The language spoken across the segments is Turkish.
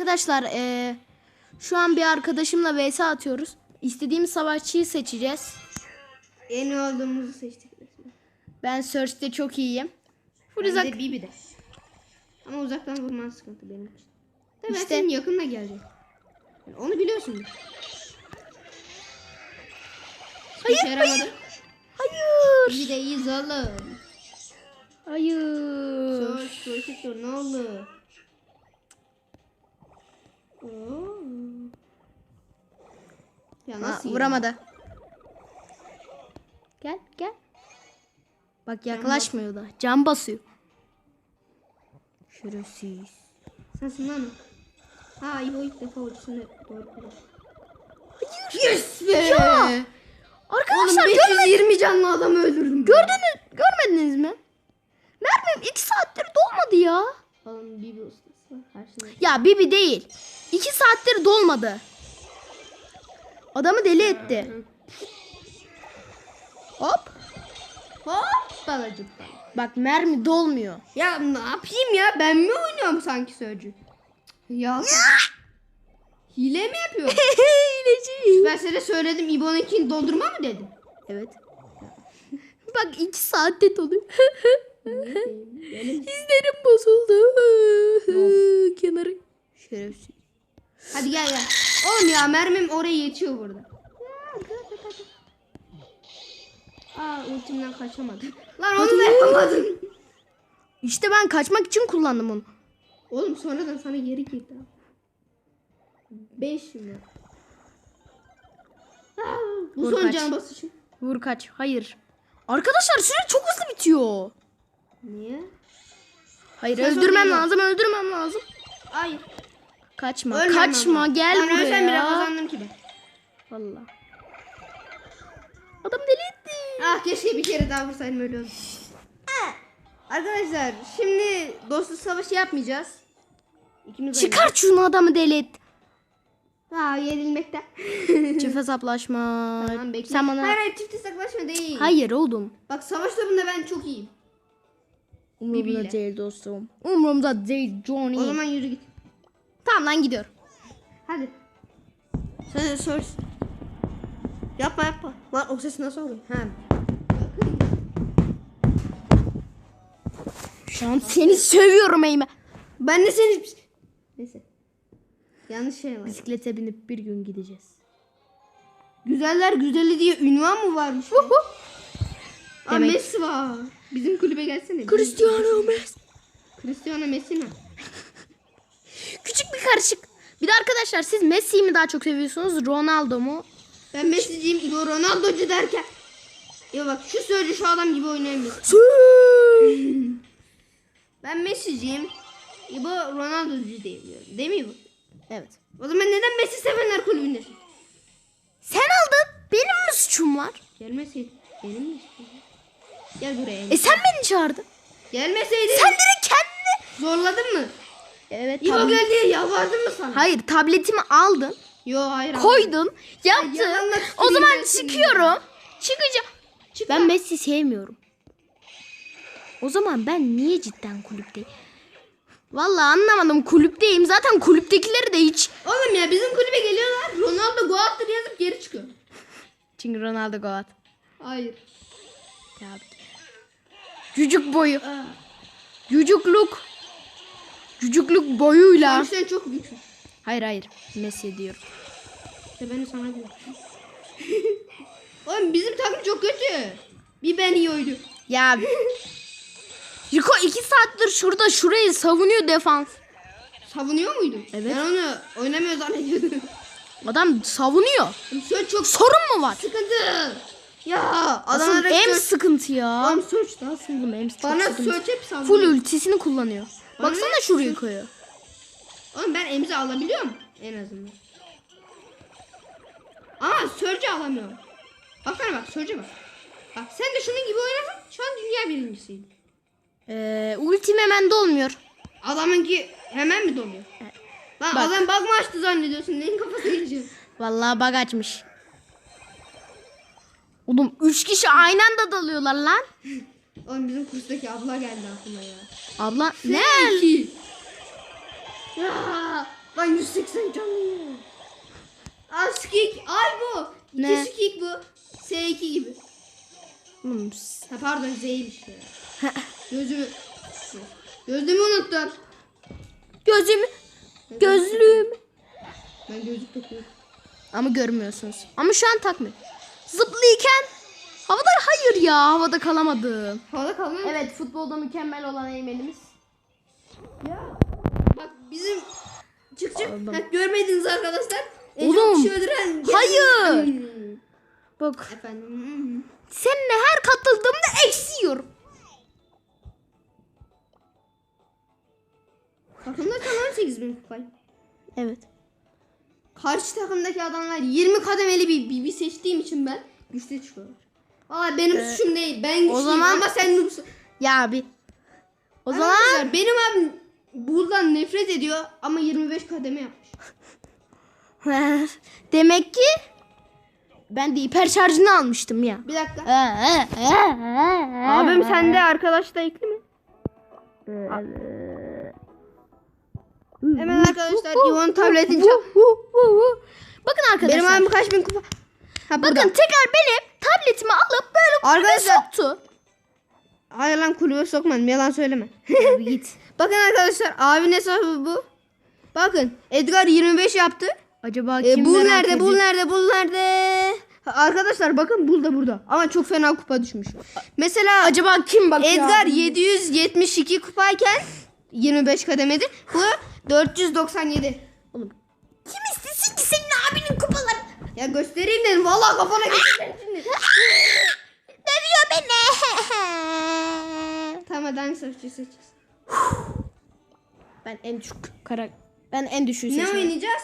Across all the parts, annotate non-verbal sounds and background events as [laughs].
Arkadaşlar eee, şu an bir arkadaşımla vs atıyoruz. İstediğimiz savaşçıyı seçeceğiz. En iyi olduğumuzu seçtik. Ben Search'te çok iyiyim. Ben Furizak de Bibi de. Ama uzaktan vurman sıkıntı benim için. Tabii İşte- senin yakınına geleceğim. Yani onu biliyorsun. Hayır, Hiç yaramadı. Hayır. Bibi de iyi oğlum. Hayır. Sor, sor, ne oldu? Ya Ha, nasıl ya? vuramadı. Gel gel. Bak yaklaşmıyor da. Can basıyor. Şerefsiz. Sensin lan o. Ha İbo ilk defa ultisini doğru kullandı. Yes be! Ya! Arkadaşlar Oğlum görmediniz, 520 canlı adamı öldürdüm. gördünüz, görmediniz mi? Mermim 2 saattir dolmadı ya. Oğlum Bibi ustası. Şey. Ya Bibi değil. 2 saattir dolmadı. Adamı deli etti. Hop. Hop balacık. Bak mermi dolmuyor. Ya ne yapayım ya? Ben mi oynuyorum sanki sözcü? Ya. Hile mi yapıyor? [laughs] Hileci. ben size söyledim İbo'nunkini doldurma mı dedim? Evet. Bak 2 saatte doluyor. [laughs] Hislerim bozuldu. Kenarı. Şerefsiz. Hadi gel gel. Oğlum ya mermim oraya yetiyor burada. Aa ultimden kaçamadım. Lan onu da yapamadım. İşte ben kaçmak için kullandım onu. Oğlum sonradan sana geri girdi. 5 mi? Bu Vur son kaç. can basışım. Vur kaç. Hayır. Arkadaşlar süre çok hızlı bitiyor. Niye? Hayır Sen öldürmem lazım öldürmem lazım. Hayır. Kaçma Ölmem kaçma ama. gel Lan ölsem bile buraya. kazandım ki ben. Valla. Adam deli etti. Ah keşke bir kere daha vursaydım öyle oldu. Arkadaşlar şimdi dostluk savaşı yapmayacağız. İkimiz Çıkar şunu adamı deli et. Aa yenilmekten. [laughs] Çift hesaplaşma. Tamam bekle. Sen bana... Hayır hayır çift hesaplaşma değil. Hayır oğlum. Bak savaş topunda ben çok iyiyim. Umurumda Bibiyle. değil dostum. Umurumda değil Johnny. O zaman yürü git. Tamam lan gidiyorum. Hadi. Sen de sor. Yapma yapma. Lan o ses nasıl oluyor? Ha. Şu an seni sövüyorum Eyme. Ben de seni... Neyse. Yanlış şey var. Bisiklete binip bir gün gideceğiz. Güzeller güzeli diye ünvan mı varmış? Aa, Demek- Messi var. Bizim kulübe gelsene. Cristiano Messi. Cristiano Messi mi? Küçük bir karışık. Bir de arkadaşlar siz Messi'yi mi daha çok seviyorsunuz? Ronaldo mu? Ben Messi'ciyim İbo Ronaldo'cu derken. Ya bak şu sözcü şu adam gibi oynayamıyor. Ben Messi'ciyim. İbo Ronaldo'cu diyebiliyorum. Değil mi bu? evet. O zaman neden Messi sevenler kulübündesin? Sen aldın. Benim mi suçum var? Gelmeseydin. Benim mi istiyorsun? Gel buraya. E sen beni çağırdın. Gelmeseydin. Sen direkt kendini. Zorladın mı? Evet İbo tablet- gel diye yalvardım mı sana? Hayır tabletimi aldın. Yo hayır. Koydun. Yaptın. yalanla O zaman çıkıyorum. Çıkacağım. Çık Ben. Messi sevmiyorum. O zaman ben niye cidden kulüpteyim? Vallahi anlamadım kulüpteyim. Zaten kulüptekileri de hiç. Oğlum ya bizim kulübe geliyorlar. Ronaldo go attır yazıp geri çıkıyor. Çünkü Ronaldo Goat. Hayır. Tabii. Cücük boyu. Cücüklük. Cücüklük boyuyla. Sen çok büyüksün. Hayır hayır. Messi diyorum. İşte ben de sana diyorum. [laughs] Oğlum bizim takım çok kötü. Bir ben iyi oynuyor. Ya. Rico iki saattir şurada şurayı savunuyor defans. Savunuyor muydun? Evet. Ben onu oynamıyor zannediyordum. Adam savunuyor. Söz çok Sorun mu var? sıkıntı. Ya Asıl adamlara em söz. sıkıntı ya. Oğlum sıkıntı. Oğlum em çok Bana söz hep savunuyor. Full ultisini kullanıyor. Bana Baksana ne? şurayı koyuyor. Oğlum ben emzi alabiliyorum en azından. Ama Sörcü alamıyorum. Baksana bak Sörcü bak. Bak sen de şunun gibi oynasan şu an dünya birincisiydin. Ee, ultim hemen dolmuyor. Adamınki hemen mi doluyor? Lan Bak. adam bug mı açtı zannediyorsun? Neyin kafası yiyeceğim? Vallahi bug açmış. Oğlum 3 kişi aynı anda dalıyorlar lan. Oğlum bizim kurstaki abla geldi aklıma ya. Abla ne? Ne? Ya. Lan lan 180 canlı. Aa skik. Ay bu. Ne? İki skik bu. S2 gibi. Oğlum, Ha pardon Z'ymiş ya. Gözümü. Gözlüğümü unuttum. Gözümü, gözlüğüm. Ben gözlük takıyorum. Ama görmüyorsunuz. Ama şu an takmıyor. Zıplıyken havada hayır ya havada kalamadım. Havada kalmıyor. Evet futbolda mükemmel olan eğmenimiz. Ya. Bak bizim çık çık. Ha, görmediniz arkadaşlar. En Oğlum. kişi öldüren. Hayır. Hmm. Bak Efendim. seninle her katıldığımda eksiyorum. Takımda kalan 18 bin kupay. Evet. Karşı takımdaki adamlar 20 kademeli bir BB seçtiğim için ben güçlü çıkıyorlar. Valla benim suçum değil. Ben güçlüyüm zaman- ama sen noobsun. Ya abi. O zaman Arkadaşlar benim abim buradan nefret ediyor ama 25 kademe yapmış. [laughs] demek ki ben de hiper şarjını almıştım ya. Bir dakika. Abim Abim sende arkadaş da ekli mi? Hemen arkadaşlar İvan tabletin çal. Bakın arkadaşlar. Benim abim kaç bin kupa? Ha burada. Bakın tekrar benim tabletimi alıp böyle kulübe Arkadaşlar- soktu. Hayır lan kulübe sokmadım yalan söyleme. [laughs] Abi git. Bakın arkadaşlar abinin hesabı bu. Bakın Edgar 25 yaptı. Acaba E, kim bul merak nerede? Bul ediyor? nerede? Bul nerede? Ha, Arkadaşlar bakın bul da burada. Ama çok fena kupa düşmüş. Mesela Acaba kim bakıyor? Edgar abi? 772 kupayken 25 kademedir. Bu 497. Oğlum kim istesin ki senin abinin kupaları? Ya göstereyim dedim. Vallahi kafana geçeceğim şimdi. [laughs] Dövüyor beni. tamam hadi hangi savaşçıyı seçeceğiz? ben en düşük karak ben en düşüğü Ne oynayacağız?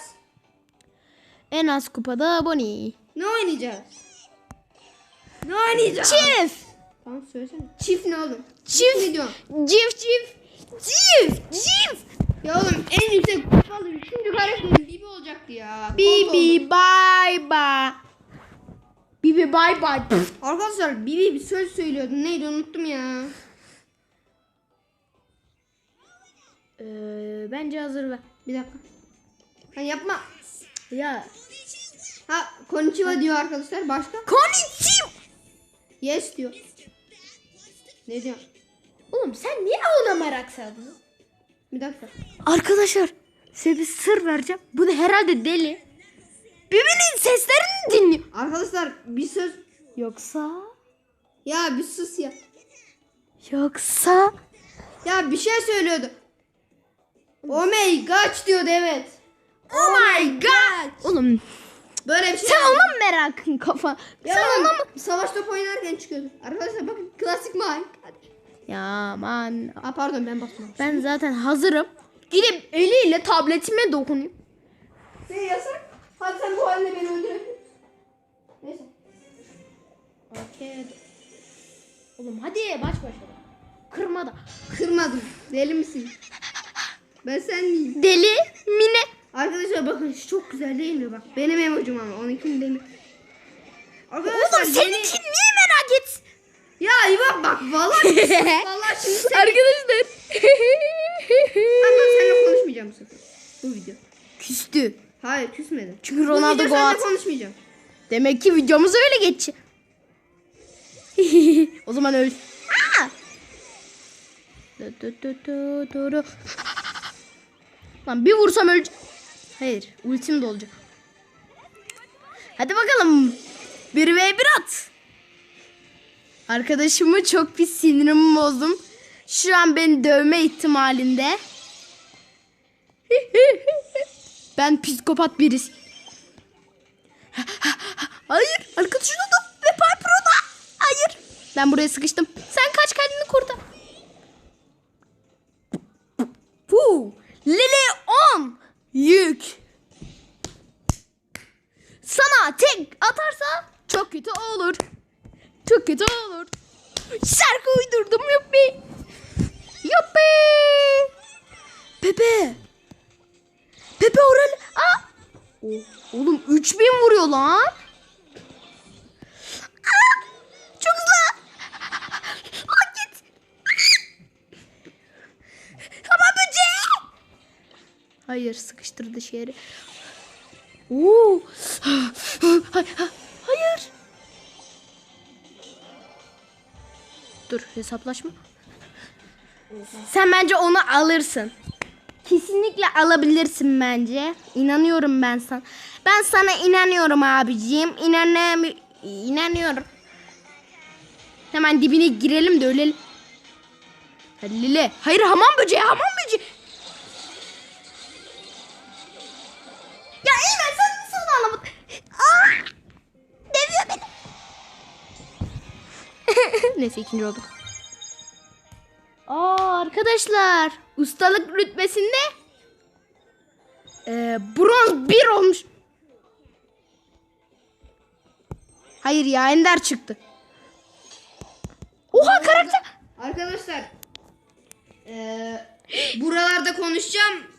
En az kupada Bonnie. Ne oynayacağız? Ne oynayacağız? Çift. Tamam söylesene. Çift ne oğlum? Çift. Ne diyorsun? Çift çift. Çift. Çift. Ya oğlum en yüksek kupalı üçüncü karakterim Bibi olacaktı ya. Bibi bye bye. Bibi bye bye. Arkadaşlar Bibi bir söz söylüyordu. Neydi unuttum ya. Ee, bence hazır ver. Bir dakika. Ha yapma. Ya. Ha konnichiwa diyor arkadaşlar. Başka? Konnichiwa. Yes diyor. Ne diyor? Oğlum sen niye ona merak saldın? Bir dakika. Arkadaşlar size bir sır vereceğim. Bu da herhalde deli. Birbirinin seslerini dinliyor. Arkadaşlar bir söz. Yoksa? Ya bir sus ya. Yoksa? Ya bir şey söylüyordu. Oh my god diyordu evet. Oh my god. Oğlum Böyle bir şey. sen ona mı merakın kafa? Ya sen ona mı? Savaş topu oynarken çıkıyordu. Arkadaşlar bakın klasik Mike. Hadi. Ya aman. Aa pardon ben basmadım. Ben zaten hazırım. Gidip eliyle tabletime dokunuyor. Ne yasak? Hadi sen bu halde beni öldürebilirsin. Neyse. Okey. Oğlum hadi baş başa. Kırma da. Kırmadım. Deli misin? Ben sen miyim? Deli mine. Arkadaşlar bakın şu çok güzel değil mi bak. Benim emojim ama onunkini demi. Arkadaşlar Oğlum yeni- seninki niye et? Ya İvan bak vallahi [laughs] vallahi şimdi sen Arkadaşlar. Ben seninle konuşmayacağım bu sefer. Bu video. Küstü. Hayır küsmedim. Çünkü Bu Ronaldo video seninle Goat. konuşmayacağım. Demek ki videomuz öyle geçecek. [laughs] o zaman öl. Aa! Lan bir vursam ölecek. Hayır, ultim de olacak. Hadi bakalım. 1 ve 1 at. Arkadaşımı çok pis sinirimi bozdum. Şu an beni dövme ihtimalinde. [laughs] ben psikopat birisi. Hayır. Arkadaşın da ve Piper'ı da. Hayır. Ben buraya sıkıştım. Sen kaç kendini kurtar. Fu. Lili 10. Yük. Sana tek atarsa çok kötü olur. Çok kötü olur. Şarkı uydurdum yuppi. Yuppi. Pepe. Pepe oral. Aa. Oğlum 3000 vuruyor lan. Aa, çok hızlı. Aa, git. Ama böceği. Hayır sıkıştırdı şehri. Oo. Hayır. Dur hesaplaşma. Sen bence onu alırsın. Kesinlikle alabilirsin bence. İnanıyorum ben sana. Ben sana inanıyorum abiciğim. İnanam inanıyorum. Hemen dibine girelim de ölelim. Lile. Hayır hamam böceği hamam böceği. Ya Eymen sen nasıl anlamadın? Aa! [laughs] Neyse ikinci olduk. Aa arkadaşlar ustalık rütbesinde e, bronz 1 olmuş. Hayır ya Ender çıktı. Oha karakter. Arkadaşlar eee, buralarda konuşacağım.